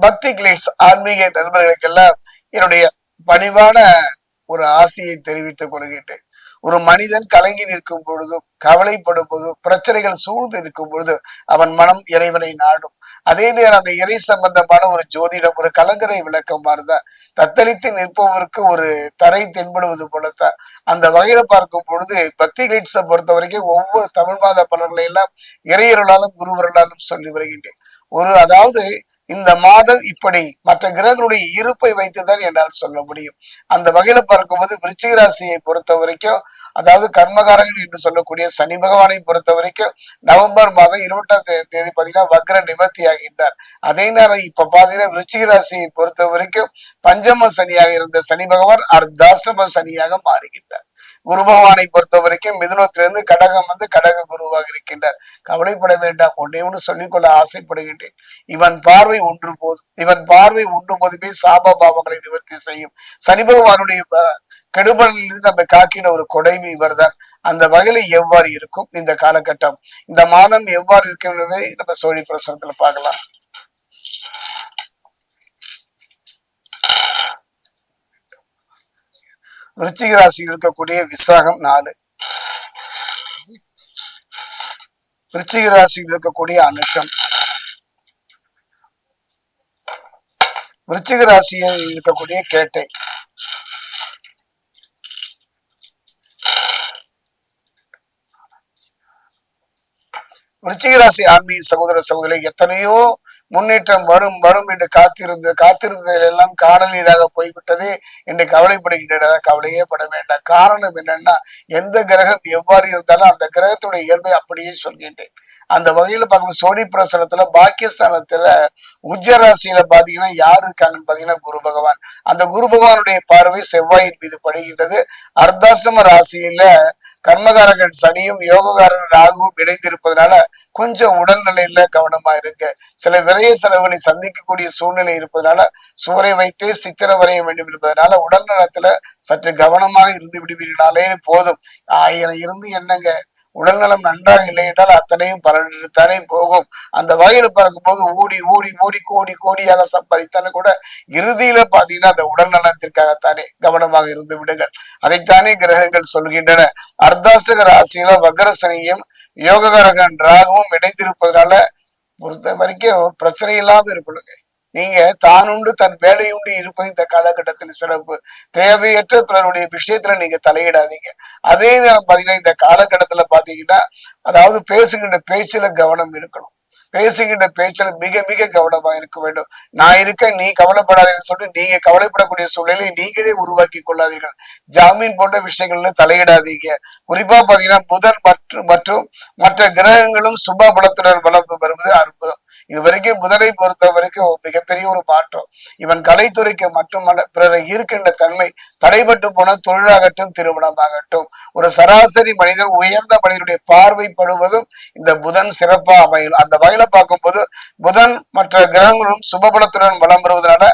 பக்தி கிளீட்ஸ் ஆன்மீக நண்பர்களுக்கெல்லாம் என்னுடைய பணிவான ஒரு ஆசையை தெரிவித்துக் கொள்கின்றேன். ஒரு மனிதன் கலங்கி நிற்கும் பொழுதும் கவலைப்படும் போதும் பிரச்சனைகள் சூழ்ந்து இருக்கும் பொழுது அவன் மனம் இறைவனை நாடும். அதே நேரம் அந்த இறை சம்பந்தமான ஒரு ஜோதிடம் ஒரு கலங்கரை விளக்கம் மாதிரிதான் தத்தளித்து நிற்பவருக்கு ஒரு தரை தென்படுவது போலத்தான். அந்த வகையில பார்க்கும் பொழுது பக்தி கிளிட்ஸை பொறுத்த வரைக்கும் ஒவ்வொரு தமிழ் மாத பலர்களை எல்லாம் இறையருளாலும் குருவர்களாலும் சொல்லி வருகின்றேன். ஒரு அதாவது இந்த மாதம் இப்படி மற்ற கிரகங்களுடைய இருப்பை வைத்துதான் என்னால் சொல்ல முடியும். அந்த வகையில பார்க்கும்போது விருச்சிக ராசியை பொறுத்த வரைக்கும் அதாவது கர்மகாரகன் என்று சொல்லக்கூடிய சனி பகவானை பொறுத்த வரைக்கும் நவம்பர் மாதம் இருபத்தாம் தேதி பார்த்தீங்கன்னா வக்ர நிவர்த்தி ஆகின்றார். அதே நேரம் இப்ப பாத்தீங்கன்னா விருச்சிக ராசியை பொறுத்த வரைக்கும் பஞ்சம சனியாக இருந்த சனி பகவான் அர்த்தாஷ்டம சனியாக மாறுகின்றார். குரு பகவானை பொறுத்த வரைக்கும் மிதுனத்திலிருந்து கடகம் வந்து கடக குருவாக இருக்கின்றார். கவலைப்பட வேண்டாம். ஒன்னே ஒன்று சொல்லிக்கொள்ள ஆசைப்படுகின்றேன். இவன் பார்வை ஒன்று போதும். இவன் பார்வை ஒன்று போதுமே சாப பாவங்களை நிவர்த்தி செய்யும். சனி பகவானுடைய கெடுபலிலிருந்து நம்ம காக்கின ஒரு கொடைமை இவர்தான். அந்த வகையில எவ்வாறு இருக்கும் இந்த காலகட்டம்? இந்த மாதம் எவ்வாறு இருக்கும் என்பதை நம்ம சோழி பிரசனத்துல பார்க்கலாம். விருச்சிக ராசியில் இருக்கக்கூடிய விசாகம் நாலு. விருச்சிக ராசியில் இருக்கக்கூடிய அனுஷம். விருச்சிக ராசியில் இருக்கக்கூடிய கேட்டை. விருச்சிக ராசி ஆன்மீக சகோதர சகோதரி எத்தனையோ முன்னேற்றம் வரும் வரும் என்று காத்திருந்து காத்திருந்ததில் எல்லாம் நீராக போய்விட்டதே என்று கவலைப்படுகின்றன கவலையே பட வேண்டாம். காரணம் என்னன்னா எந்த கிரகம் எவ்வாறு இருந்தாலும் அந்த கிரகத்துடைய இயல்பை அப்படியே சொல்கின்றேன். அந்த வகையில பார்க்கும் சோனி பிரசனத்துல பாக்கியஸ்தானத்துல உஜ்ஜராசியில பாத்தீங்கன்னா யாரு இருக்காங்கன்னு பாத்தீங்கன்னா குரு பகவான். அந்த குரு பகவானுடைய பார்வை செவ்வாயின் மீது படுகின்றது. அர்த்தாசிரம ராசியில கர்மகாரர்கள் சனியும் யோககாரன் ராகுவும் இணைந்திருப்பதனால கொஞ்சம் உடல்நிலையில கவனமா இருங்க. சில விரைய செலவுகளை சந்திக்கக்கூடிய சூழ்நிலை இருப்பதனால சுவரை வைத்தே சித்திர வரைய வேண்டும் என்பதனால உடல் நலத்துல சற்று கவனமாக இருந்து விடுவீர்களாலே போதும். ஆயிரம் இருந்து என்னங்க? உடல்நலம் நன்றாக இல்லை என்றால் அத்தனையும் பலனெடுத்தானே போகும். அந்த வகையில் பார்க்கும்போது ஓடி ஓடி ஓடி கோடி கோடியாக சம்பாதித்தாலும் கூட இறுதியில பாத்தீங்கன்னா அந்த உடல் நலத்திற்காகத்தானே கவனமாக இருந்து விடுங்கள். அதைத்தானே கிரகங்கள் சொல்கின்றன. அர்த்தாஷ்டக ராசியில வக்ரசனியும் யோககரகன் ராகவும் இணைந்திருப்பதனால பொறுத்த வரைக்கும் பிரச்சனை இல்லாம இருக்கணுங்க நீங்க தானுண்டு தன் வேலையுண்டு இருப்பது இந்த காலகட்டத்தில் சிறப்பு. தேவையற்ற பிறருடைய விஷயத்துல நீங்க தலையிடாதீங்க. அதே நேரம் பாத்தீங்கன்னா இந்த காலகட்டத்துல பாத்தீங்கன்னா அதாவது பேசுகின்ற பேச்சுல கவனம் இருக்கணும். பேசுகின்ற பேச்சில் மிக மிக கவனமா இருக்க வேண்டும். நான் இருக்க நீ கவலைப்படாதீங்கன்னு சொல்லிட்டு நீங்க கவலைப்படக்கூடிய சூழ்நிலை நீங்களே உருவாக்கி கொள்ளாதீர்கள். ஜாமீன் போன்ற விஷயங்கள்ல தலையிடாதீங்க. குறிப்பா பாத்தீங்கன்னா புதன் மற்றும் மற்றும் மற்ற கிரகங்களும் சுப பலத்துடன் வளர்ந்து வருவது அற்புதம். இது வரைக்கும் புதனை பொறுத்த வரைக்கும் மிகப்பெரிய ஒரு மாற்றம். இவன் கலைத்துறைக்கு மட்டுமல்ல பிறரை ஈர்க்கின்ற தன்மை தடைபட்டு போன தொழிலாகட்டும் திருமணமாகட்டும். ஒரு சராசரி மனிதர் உயர்ந்த மனிதனுடைய பார்வைப்படுவதும் இந்த புதன் சிறப்பா அமையும். அந்த வகையில பார்க்கும்போது புதன் மற்ற கிரகங்களும் சுபபலத்துடன் வளம் வருவதனால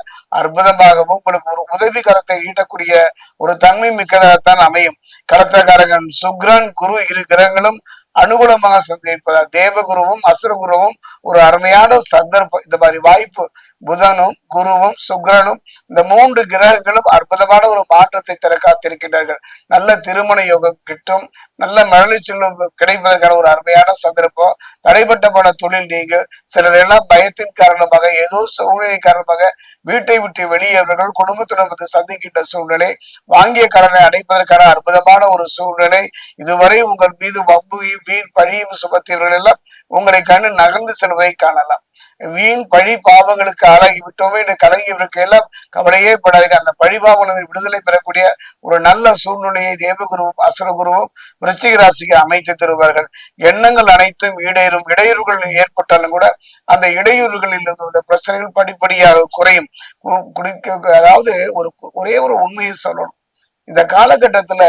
அற்புதமாகவும் உங்களுக்கு ஒரு உதவி கரத்தை ஈட்டக்கூடிய ஒரு தன்மை மிக்கதாகத்தான் அமையும். கடத்தக்காரகன் சுக்ரன் குரு இரு கிரகங்களும் அனுகூலமாக சந்திப்பதால் தேவகுருவும் அசுரகுருவும் ஒரு அருமையான சந்தர்ப்பம் இந்த மாதிரி வாய்ப்பு புதனும் குருவும் சுக்ரனும் இந்த மூன்று கிரகங்களும் அற்புதமான ஒரு மாற்றத்தை தர காத்திருக்கின்றார்கள். நல்ல திருமண யோகம் கிட்டும் நல்ல மழலை கிடைப்பதற்கான ஒரு அருமையான சந்தர்ப்பம். தடைப்பட்ட போன தொழில் நீங்க சிலர் எல்லாம் பயத்தின் காரணமாக ஏதோ சூழ்நிலை காரணமாக வீட்டை விட்டு வெளியேறவர்கள் குடும்பத்துடன் வந்து சந்திக்கின்ற சூழ்நிலை வாங்கிய கடனை அடைப்பதற்கான அற்புதமான ஒரு சூழ்நிலை. இதுவரை உங்கள் மீது வம்பு வீண் பழியும் சுமத்தியவர்கள் எல்லாம் உங்களை கண்ணு நகர்ந்து செல்வதை காணலாம். வீண் பழி பாவங்களுக்கு ஆளாகி விட்டோமே என்று கலங்கியவருக்கு எல்லாம் கவலையே படாது அந்த பழி விடுதலை பெறக்கூடிய ஒரு நல்ல சூழ்நிலையை தேவகுருவும் அசுரகுருவும் விருச்சிக ராசிக்கு அமைத்து தருவார்கள். எண்ணங்கள் அனைத்தும் ஈடேறும் இடையூறுகள் ஏற்பட்டாலும் கூட அந்த இடையூறுகளில் இருந்து பிரச்சனைகள் படிப்படியாக குறையும். குடிக்க அதாவது ஒரு ஒரே ஒரு உண்மையை சொல்லணும். இந்த காலகட்டத்துல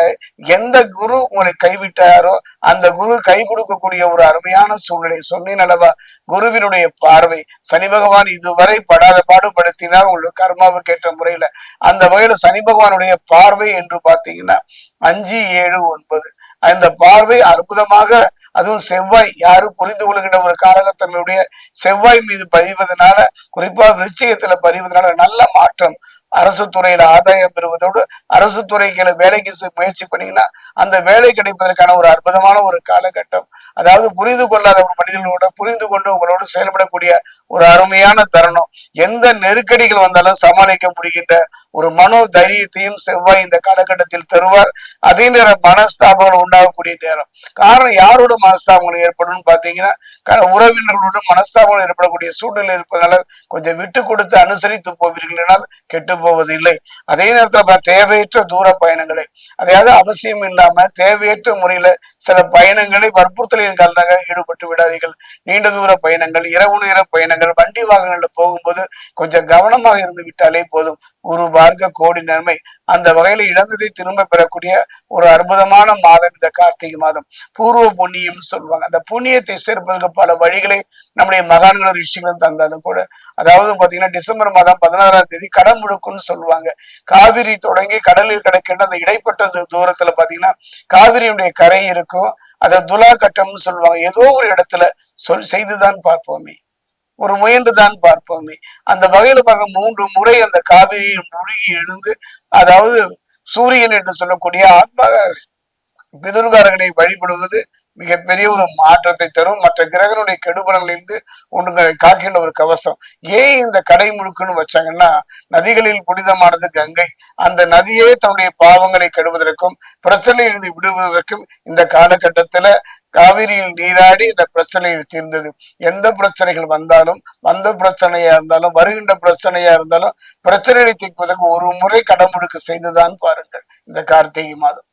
எந்த குரு உங்களை கைவிட்டாரோ அந்த குரு கை கொடுக்கக்கூடிய ஒரு அருமையான சூழ்நிலை சொன்னேன் அளவா குருவினுடைய பார்வை சனி பகவான் இதுவரை படாத பாடுபடுத்தினார் உங்களுக்கு கர்மாவுக்கு ஏற்ற முறையில. அந்த வகையில சனி பகவானுடைய பார்வை என்று பாத்தீங்கன்னா அஞ்சு ஏழு ஒன்பது. அந்த பார்வை அற்புதமாக அதுவும் செவ்வாய் யாரும் புரிந்து கொள்கின்ற ஒரு காரகத்தன்மையுடைய செவ்வாய் மீது பதிவதனால குறிப்பா விருச்சிகத்துல பதிவதனால நல்ல மாற்றம் அரசு துறையில ஆதாயம் பெறுவதோடு அரசு துறைகளை வேலைக்கு முயற்சி பண்ணீங்கன்னா அந்த வேலை கிடைப்பதற்கான ஒரு அற்புதமான ஒரு காலகட்டம். அதாவது புரிந்து கொள்ளாத ஒரு மனிதர்களோட புரிந்து கொண்டு உங்களோடு செயல்படக்கூடிய ஒரு அருமையான தருணம். எந்த நெருக்கடிகள் வந்தாலும் சமாளிக்க முடிகின்ற ஒரு மனோ தைரியத்தையும் செவ்வாய் இந்த காலகட்டத்தில் தருவார். அதே நேரம் மனஸ்தாபங்கள் உண்டாகக்கூடிய நேரம். காரணம் யாரோட மனஸ்தாபங்கள் ஏற்படும் பாத்தீங்கன்னா க- உறவினர்களோட மனஸ்தாபங்கள் ஏற்படக்கூடிய சூழ்நிலை இருப்பதனால கொஞ்சம் விட்டு கொடுத்து அனுசரித்து போவீர்கள் என்றால் கெட்டு போவது இல்லை அதே நேரத்துல தேவையற்ற தூர பயணங்களை அதாவது அவசியம் இல்லாம தேவையற்ற முறையில சில பயணங்களை வற்புறுத்தலின் காரணமாக ஈடுபட்டு விடாதீர்கள். நீண்ட தூர பயணங்கள் இரவு நேர பயணங்கள் வண்டி வாகனங்கள்ல போகும்போது கொஞ்சம் கவனமாக இருந்து விட்டாலே போதும். குருபா பார்க்க கோடி நன்மை. அந்த வகையில இழந்ததை திரும்ப பெறக்கூடிய ஒரு அற்புதமான மாதம் இந்த கார்த்திகை மாதம். பூர்வ புண்ணியம் சொல்லுவாங்க. அந்த புண்ணியத்தை சேர்ப்பதற்கு பல வழிகளை நம்முடைய மகான்களும் ரிஷிகளும் தந்தாலும் கூட. அதாவது பாத்தீங்கன்னா டிசம்பர் மாதம் பதினாறாம் தேதி கடமுழுக்குன்னு சொல்லுவாங்க. காவிரி தொடங்கி கடலில் கிடக்கின்ற அந்த இடைப்பட்ட தூரத்துல பாத்தீங்கன்னா காவிரியுடைய கரை இருக்கும். அதை துலா கட்டம்னு சொல்லுவாங்க. ஏதோ ஒரு இடத்துல சொல் செய்துதான் பார்ப்போமே. ஒரு முயன்றுதான் பார்ப்போமே. அந்த வகையில பார்க்க மூன்று முறை அந்த காவிரியில் முழுகி எழுந்து அதாவது சூரியன் என்று சொல்லக்கூடிய ஆத்மா பிதுர்காரகனை வழிபடுவது மிகப்பெரிய ஒரு மாற்றத்தை தரும். மற்ற கிரகனுடைய கெடுபலங்களிலிருந்து உங்களை காக்கின்ற ஒரு கவசம். ஏன் இந்த கடை முழுக்குன்னு வச்சாங்கன்னா நதிகளில் புனிதமானது கங்கை. அந்த நதியே தன்னுடைய பாவங்களை கெடுவதற்கும் பிரச்சனையிலிருந்து விடுவதற்கும் இந்த காலகட்டத்துல காவிரியில் நீராடி இந்த பிரச்சனையில் தீர்ந்தது. எந்த பிரச்சனைகள் வந்தாலும் வந்த பிரச்சனையா இருந்தாலும் வருகின்ற பிரச்சனையா இருந்தாலும் பிரச்சனைகளை தீர்ப்பதற்கு ஒரு முறை கடமுழுக்கு செய்துதான் பாருங்கள். இந்த கார்த்திகை மாதம்.